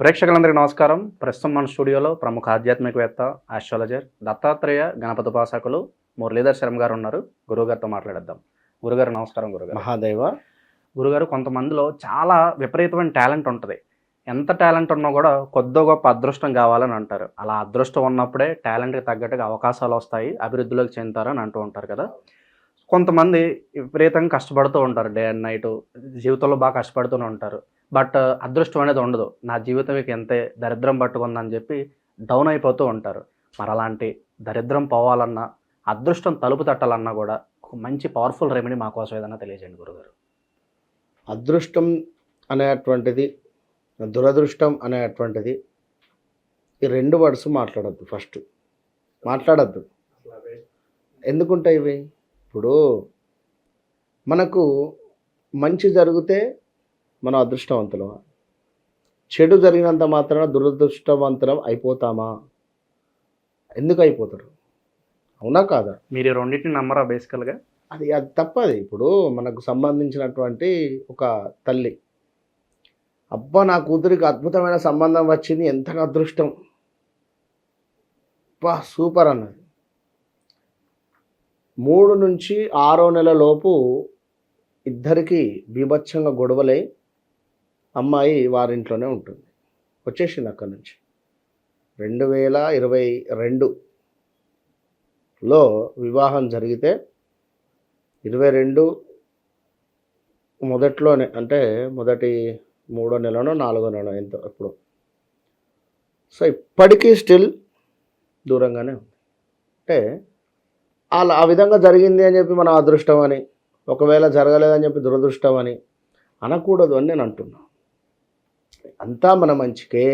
ప్రేక్షకులందరికీ నమస్కారం. ప్రస్తుతం మన స్టూడియోలో ప్రముఖ ఆధ్యాత్మికవేత్త ఆస్ట్రాలజర్ దత్తాత్రేయ గణపతి ఉపాసకులు మురళీధర్ శర్మ గారు ఉన్నారు. గురువుగారితో మాట్లాడేద్దాం. గురుగారు నమస్కారం గురుగారు మహాదేవ. గురుగారు కొంతమందిలో చాలా విపరీతమైన టాలెంట్ ఉంటుంది. ఎంత టాలెంట్ ఉన్నా కూడా కొద్దో గొప్ప అదృష్టం కావాలని అంటారు. అలా అదృష్టం ఉన్నప్పుడే టాలెంట్కి తగ్గట్టుగా అవకాశాలు వస్తాయి అభివృద్ధిలోకి చెందుతారని అంటూ ఉంటారు కదా. కొంతమంది విపరీతంగా కష్టపడుతూ ఉంటారు. డే అండ్ నైట్ జీవితంలో బాగా కష్టపడుతూనే ఉంటారు. బట్ అదృష్టం అనేది ఉండదు. నా జీవితం ఇక ఎంత దరిద్రం పట్టుకుందని చెప్పి డౌన్ అయిపోతూ ఉంటారు. మరి అలాంటి దరిద్రం పోవాలన్నా అదృష్టం తలుపు తట్టాలన్నా కూడా ఒక మంచి పవర్ఫుల్ రెమెడీ మా కోసం ఏదైనా తెలియజేయండి గురుగారు. అదృష్టం అనేటువంటిది దురదృష్టం అనేటువంటిది ఈ రెండు వర్డ్స్ మాట్లాడద్దు ఫస్ట్ మాట్లాడద్దు. ఎందుకుంటాయి ఇవి? ఇప్పుడు మనకు మంచి జరిగితే మనం అదృష్టవంతులం చెడు జరిగినంత మాత్రాన దురదృష్టవంతులం అయిపోతామా? ఎందుకు అయిపోతారు? అవునా కాదా? మీరు రెండింటిని నమ్మరా బేసికల్గా అది అది తప్పది. ఇప్పుడు మనకు సంబంధించినటువంటి ఒక తల్లి. అబ్బా నా కూతురికి అద్భుతమైన సంబంధం వచ్చింది. ఎంత అదృష్టం. బా సూపర్ అన్నది. మూడు నుంచి ఆరో నెల లోపు ఇద్దరికి బీభత్సంగా గొడవలై అమ్మాయి వారింట్లోనే ఉంటుంది. వచ్చేసింది అక్కడి నుంచి. రెండు వేల ఇరవై రెండులో వివాహం జరిగితే ఇరవై రెండు మొదట్లోనే అంటే మొదటి మూడో నెలనో నాలుగో నెల ఎంతో అప్పుడు. సో ఇప్పటికీ స్టిల్ దూరంగానే ఉంది. అంటే అలా ఆ విధంగా జరిగింది అని చెప్పి మన అదృష్టం అని ఒకవేళ జరగలేదని చెప్పి దురదృష్టం అని అనకూడదు అని నేను అంటున్నాను వస్తాయి అంతా మన మంచికే.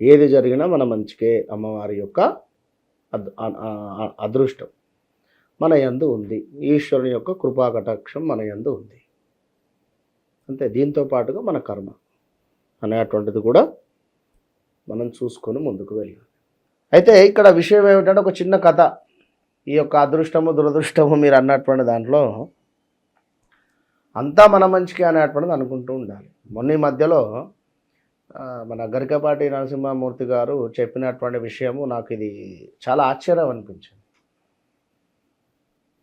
ఏది జరిగినా మన మంచికే అమ్మవారి యొక్క అదృష్టం. మన యందు ఉంది. ఈశ్వరుని యొక్క కృపా కటాక్షం మన యందు ఉంది. అంతే దీంతో పాటుగా మన కర్మ అనేటువంటిది కూడా మనం చూసుకొని ముందుకు వెళ్ళాలి. అయితే ఇక్కడ విషయం ఏమిటంటే ఒక చిన్న కథ. ఈ యొక్క అదృష్టము దురదృష్టము మీరు అన్నటువంటి దాంట్లో అంతా మన మంచికి అనేటువంటిది అనుకుంటూ ఉండాలి. మొన్న ఈ మధ్యలో మన గరికపాటి నరసింహమూర్తి గారు చెప్పినటువంటి విషయము నాకు ఇది చాలా ఆశ్చర్యం అనిపించింది.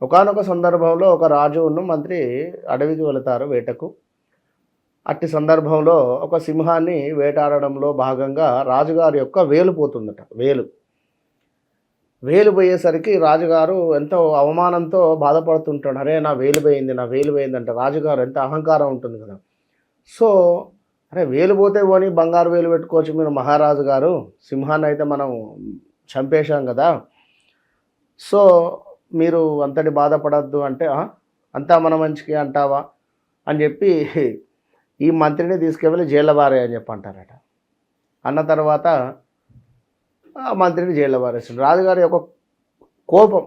ఒకానొక సందర్భంలో ఒక రాజును మంత్రి అడవికి వెళతారు వేటకు. అట్టి సందర్భంలో ఒక సింహాన్ని వేటాడడంలో భాగంగా రాజుగారి యొక్క వేలు పోతుందట. వేలు. వేలు పోయేసరికి రాజుగారు ఎంతో అవమానంతో బాధపడుతుంటాడు. అరే నా వేలు పోయింది నా వేలు పోయింది అంటే రాజుగారు ఎంత అహంకారం ఉంటుంది కదా. సో అరే వేలు పోతే పోని బంగారు వేలు పెట్టుకోవచ్చు మీరు మహారాజు గారు. సింహాన్ని అయితే మనం చంపేశాం కదా. సో మీరు అంతటి బాధపడద్దు అంటే అంతా మన మంచికి అంటావా? అని చెప్పి ఈ మంత్రిని తీసుకెళ్ళి జైల బారే అని చెప్పి అంటారట. అన్న తర్వాత ఆ మంత్రిని జైల్లో బారేసిండు రాజుగారి యొక్క కోపం.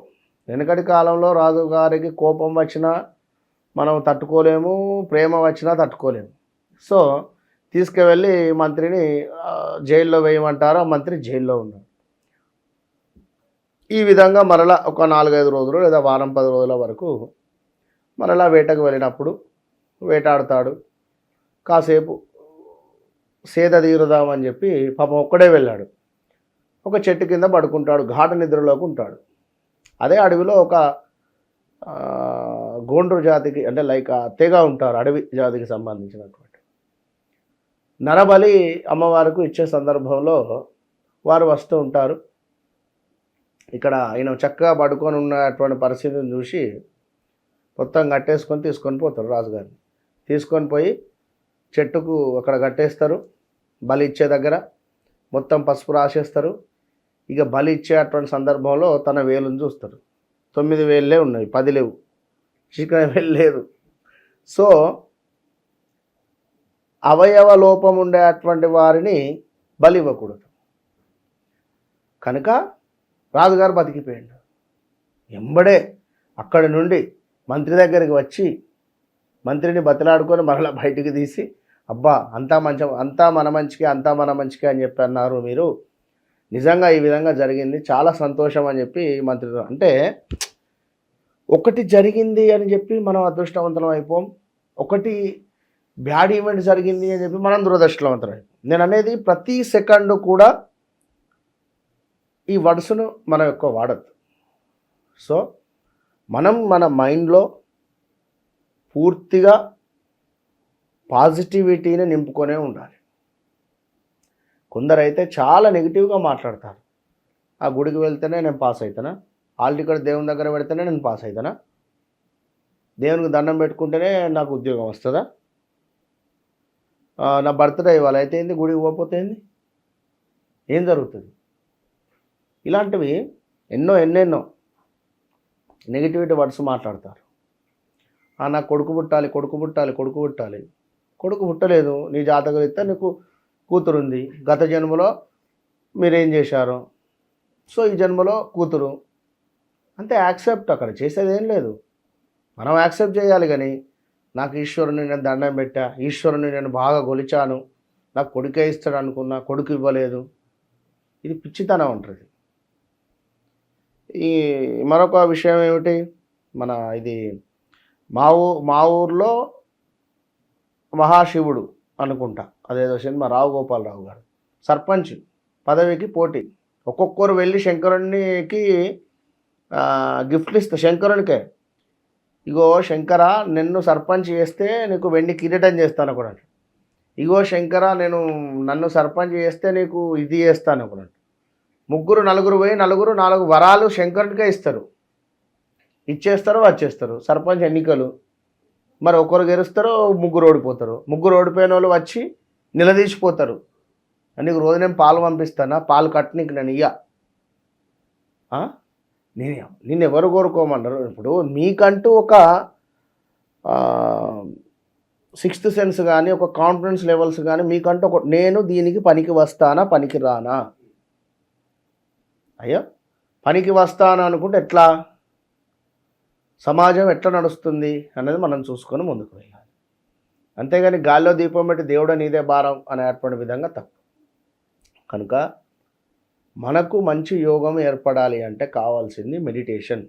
వెనకటి కాలంలో రాజుగారికి కోపం వచ్చినా మనం తట్టుకోలేము ప్రేమ వచ్చినా తట్టుకోలేము. సో తీసుకువెళ్ళి మంత్రిని జైల్లో వేయమంటారు ఆ మంత్రి జైల్లో ఉన్నాడు. ఈ విధంగా మరలా ఒక నాలుగైదు రోజులు లేదా వారం పది రోజుల వరకు మరలా వేటకు వెళ్ళినప్పుడు వేటాడుతాడు. కాసేపు సేద తీరుదామని చెప్పి పాపం ఒక్కడే వెళ్ళాడు. ఒక చెట్టు కింద పడుకుంటాడు ఘాటు నిద్రలోకి ఉంటాడు. అదే అడవిలో ఒక గోండ్రు జాతికి అంటే లైక్ తెగ ఉంటారు అడవి జాతికి సంబంధించినటువంటి. నరబలి అమ్మవారికి ఇచ్చే సందర్భంలో వారు వస్తూ ఉంటారు. ఇక్కడ ఆయన చక్కగా పడుకొని ఉన్నటువంటి పరిస్థితిని చూసి మొత్తం కట్టేసుకొని తీసుకొని పోతారు రాజుగారిని. తీసుకొని పోయి చెట్టుకు అక్కడ కట్టేస్తారు. బలి ఇచ్చే దగ్గర మొత్తం పసుపు రాసేస్తారు. ఇక బలి ఇచ్చేటువంటి సందర్భంలో తన వేలుని చూస్తారు తొమ్మిది వేలే ఉన్నాయి పది లేవు. చికెన్ వేలు లేదు. సో అవయవ లోపం ఉండేటువంటి వారిని బలి ఇవ్వకూడదు. కనుక రాజుగారు బతికిపోయాడు. ఎంబడే అక్కడి నుండి మంత్రి దగ్గరికి వచ్చి మంత్రిని బతిలాడుకొని మరలా బయటికి తీసి అబ్బా అంతా మంచి అంతా మన మంచికి అంతా మన మంచికి అని చెప్పి అన్నారు మీరు. నిజంగా ఈ విధంగా జరిగింది. చాలా సంతోషం అని చెప్పి మంత్రి అంటే ఒకటి జరిగింది అని చెప్పి మనం అదృష్టవంతులం అయిపోం. ఒకటి బ్యాడ్ ఈవెంట్ జరిగింది అని చెప్పి మనం దురదృష్టవంతరం నేను అనేది ప్రతి సెకండ్ కూడా ఈ వర్డ్స్ను మనం ఎక్కువ వాడద్దు. సో మనం మన మైండ్లో పూర్తిగా పాజిటివిటీని నింపుకొనే ఉండాలి. కొందరైతే చాలా నెగిటివ్గా మాట్లాడతారు. ఆ గుడికి వెళ్తేనే నేను పాస్ అవుతానా ఆల్ టికెట్ దేవుని దగ్గర పెడితేనే నేను పాస్ అవుతానా దేవునికి దండం పెట్టుకుంటేనే నాకు ఉద్యోగం వస్తుందా? నా బర్త్డే ఇవాళ అయితే ఏంది? గుడికి పోకపోతే ఏంది? ఏం జరుగుతుంది? ఇలాంటివి ఎన్నో ఎన్నెన్నో నెగిటివిటీ వర్డ్స్ మాట్లాడతారు. నా కొడుకు పుట్టాలి కొడుకు పుట్టాలి కొడుకు పుట్టాలి. కొడుకు పుట్టలేదు నీ జాతకం ఇస్తే నీకు కూతురు ఉంది గత జన్మలో మీరేం చేశారు? సో ఈ జన్మలో కూతురు. అంతే యాక్సెప్ట్ అక్కడ చేసేది ఏం లేదు. మనం యాక్సెప్ట్ చేయాలి కానీ నాకు ఈశ్వరుని నేను దండం పెట్టా ఈశ్వరుని నేను బాగా గొలిచాను నాకు కొడుకే ఇస్తాడు అనుకున్నా కొడుకు ఇవ్వలేదు. ఇది పిచ్చితనం ఉంటుంది ఈ మరొక విషయం ఏమిటి? మన ఇది మా ఊ మా ఊర్లో మహాశివుడు అనుకుంటా. అదేదో సినిమా రావు గోపాలరావు గారు. సర్పంచ్ పదవికి పోటీ. ఒక్కొక్కరు వెళ్ళి శంకరునికి గిఫ్ట్లు ఇస్తా. శంకరునికే. ఇగో శంకర నిన్ను సర్పంచ్ చేస్తే నీకు వెండి కిరీటం చేస్తాను కూడా ఇగో శంకర నేను నన్ను సర్పంచ్ చేస్తే నీకు ఇది చేస్తాను కూడా ముగ్గురు నలుగురు పోయి నలుగురు నాలుగు వరాలు శంకరునికే ఇస్తారు. ఇచ్చేస్తారు వచ్చేస్తారు సర్పంచ్ ఎన్నికలు. మరి ఒకరు గెలుస్తారో ముగ్గురు ఓడిపోతారు. ముగ్గురు ఓడిపోయిన వాళ్ళు వచ్చి నిలదీసిపోతారు. నీకు రోజు నేను పాలు పంపిస్తానా? పాలు కట్టనీకి నేను ఇయ్య. నేను నిన్ను ఎవరు కోరుకోమన్నారు? ఇప్పుడు మీకంటూ ఒక సిక్స్త్ సెన్స్ కానీ ఒక కాన్ఫిడెన్స్ లెవెల్స్ కానీ మీకంటూ ఒక నేను దీనికి పనికి వస్తానా? పనికి రానా? అయ్యా! పనికి వస్తాను అనుకుంటే ఎట్లా? సమాజం ఎట్లా నడుస్తుంది అనేది మనం చూసుకొని ముందుకు వెళ్ళాలి. అంతేగాని గాల్లో దీపం పెట్టి దేవుడు నీదే భారం అని ఏర్పడిన విధంగా తప్పు. కనుక మనకు మంచి యోగం ఏర్పడాలి అంటే కావాల్సింది మెడిటేషన్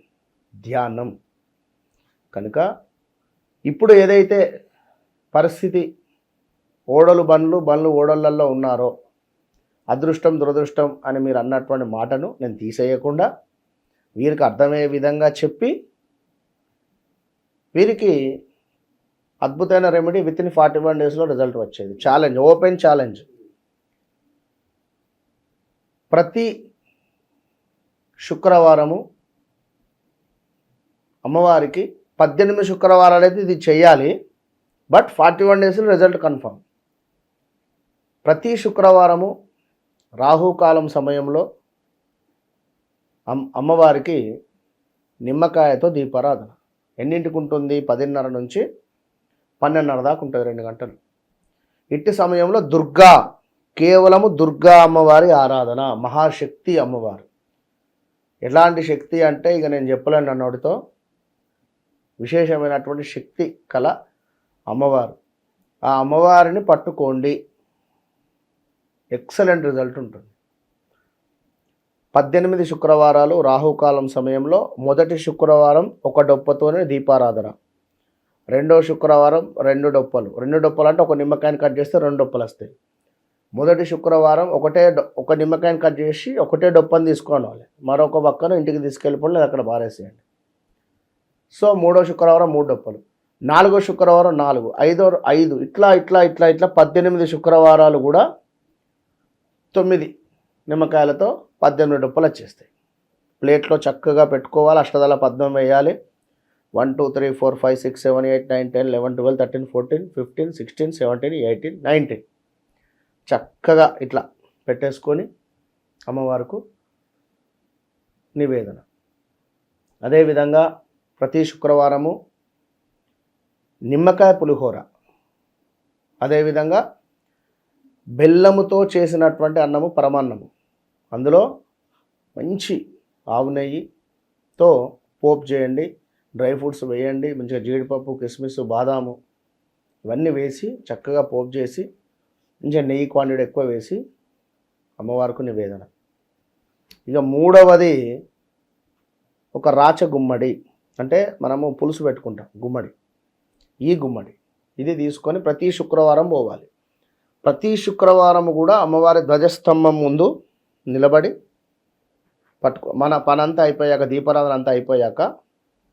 ధ్యానం. కనుక ఇప్పుడు ఏదైతే పరిస్థితి ఓడలు బండ్లు బండ్లు ఓడలల్లో ఉన్నారో అదృష్టం దురదృష్టం అని మీరు అన్నటువంటి మాటను నేను తీసేయకుండా వీరికి అర్థమయ్యే విధంగా చెప్పి వీరికి అద్భుతమైన remedy with in forty one డేస్లో రిజల్ట్ వచ్చేది. ఛాలెంజ్ ఓపెన్ ఛాలెంజ్ ప్రతి శుక్రవారము అమ్మవారికి పద్దెనిమిది శుక్రవారాలు అయితే ఇది చేయాలి. బట్ ఫార్టీ వన్ డేస్లో రిజల్ట్ కన్ఫర్మ్ ప్రతి శుక్రవారము రాహుకాలం సమయంలో అమ్మవారికి నిమ్మకాయతో దీపారాధన. ఎన్నింటికి ఉంటుంది? పదిన్నర నుంచి పన్నెండున్నర దాకా ఉంటుంది రెండు గంటలు. ఇట్టి సమయంలో దుర్గా కేవలము దుర్గా అమ్మవారి ఆరాధన మహాశక్తి అమ్మవారు. ఎలాంటి శక్తి అంటే ఇక నేను చెప్పలేను నన్నోడితో విశేషమైనటువంటి శక్తి కల అమ్మవారు. ఆ అమ్మవారిని పట్టుకోండి. ఎక్సలెంట్ రిజల్ట్ ఉంటుంది. పద్దెనిమిది శుక్రవారాలు రాహుకాలం సమయంలో మొదటి శుక్రవారం ఒక డొప్పతోనే దీపారాధన. రెండో శుక్రవారం రెండు డొప్పలు. రెండు డొప్పలు అంటే ఒక నిమ్మకాయని కట్ చేస్తే రెండు డొప్పలు వస్తాయి. మొదటి శుక్రవారం ఒకటే డొ- ఒక నిమ్మకాయని కట్ చేసి ఒకటే డొప్పని తీసుకోవాలి. మరొక పక్కన ఇంటికి తీసుకెళ్ళిపోలేదు అక్కడ బారేసేయండి సో మూడో శుక్రవారం మూడు డొప్పలు. నాలుగో శుక్రవారం నాలుగు. ఐదో ఐదు. ఇట్లా ఇట్లా ఇట్లా ఇట్లా పద్దెనిమిది శుక్రవారాలు కూడా తొమ్మిది. నిమ్మకాయలతో పద్దెనిమిది డొప్పలు వచ్చేస్తాయి. ప్లేట్లో చక్కగా పెట్టుకోవాలి. అష్టదళ పద్మం వేయాలి. One two three four five six seven eight nine ten eleven twelve thirteen fourteen fifteen sixteen seventeen eighteen nineteen. చక్కగా ఇట్లా పెట్టేసుకొని అమ్మవారికి నివేదన. అదేవిధంగా ప్రతి శుక్రవారము నిమ్మకాయ పులిహోర. అదేవిధంగా బెల్లముతో చేసినటువంటి అన్నము పరమాన్నము. అందులో మంచి ఆవు నెయ్యితో పోపు చేయండి డ్రై ఫ్రూట్స్ వేయండి మంచిగా జీడిపప్పు కిస్మిస్ బాదాము ఇవన్నీ వేసి చక్కగా పోపు చేసి మంచిగా నెయ్యి క్వాంటిటీ ఎక్కువ వేసి అమ్మవారికి నివేదన. ఇక మూడవది ఒక రాచ గుమ్మడి. అంటే మనము పులుసు పెట్టుకుంటాం గుమ్మడి. ఈ గుమ్మడి. ఇది తీసుకొని ప్రతి శుక్రవారం పోవాలి. ప్రతి శుక్రవారం కూడా అమ్మవారి ధ్వజస్తంభం ముందు నిలబడి పట్టుకో మన పనంతా అయిపోయాక దీపారాధన అంతా అయిపోయాక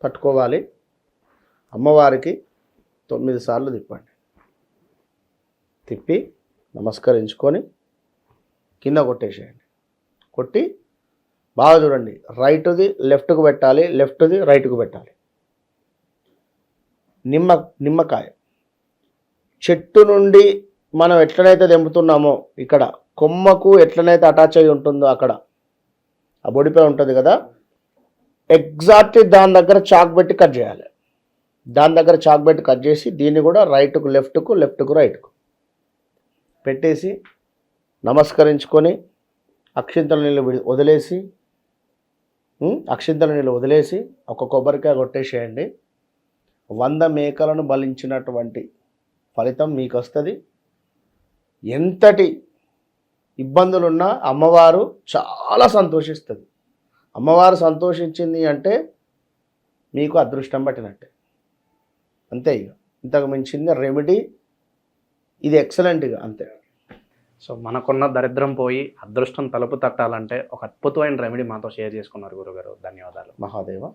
పట్టుకోవాలి. అమ్మవారికి తొమ్మిది సార్లు తిప్పండి. తిప్పి నమస్కరించుకొని కింద కొట్టేసేయండి. కొట్టి బాగా చూడండి. రైట్ది లెఫ్ట్కు పెట్టాలి లెఫ్ట్ది రైట్కు పెట్టాలి. నిమ్మ నిమ్మకాయ. చెట్టు నుండి మనం ఎట్లనైతే తెంపుతున్నామో ఇక్కడ కొమ్మకు ఎట్లనైతే అటాచ్ అయి ఉంటుందో అక్కడ. ఆ బొడిపై ఉంటుంది కదా. ఎగ్జాక్ట్ దాని దగ్గర చాక్ పెట్టి కట్ చేయాలి. దాని దగ్గర చాక్ పెట్టి కట్ చేసి దీన్ని కూడా రైట్కు లెఫ్ట్కు లెఫ్ట్కు రైట్కు పెట్టేసి నమస్కరించుకొని అక్షింతల నీళ్ళు వదిలేసి అక్షింతల నీళ్ళు వదిలేసి ఒక కొబ్బరికాయ కొట్టేసేయండి. వంద మేకలను బలించినటువంటి ఫలితం మీకు వస్తుంది. ఎంతటి ఇబ్బందులున్నా అమ్మవారు చాలా సంతోషిస్తుంది. అమ్మవారు సంతోషించింది అంటే మీకు అదృష్టం పట్టినట్టే. అంతే ఇక. ఇంతకు మించింది రెమెడీ ఇది ఎక్సలెంట్గా అంతే. సో మనకున్న దరిద్రం పోయి అదృష్టం తలుపు తట్టాలంటే ఒక అద్భుతమైన రెమెడీ మాతో షేర్ చేసుకున్నారు గురుగారు. ధన్యవాదాలు. మహాదేవ.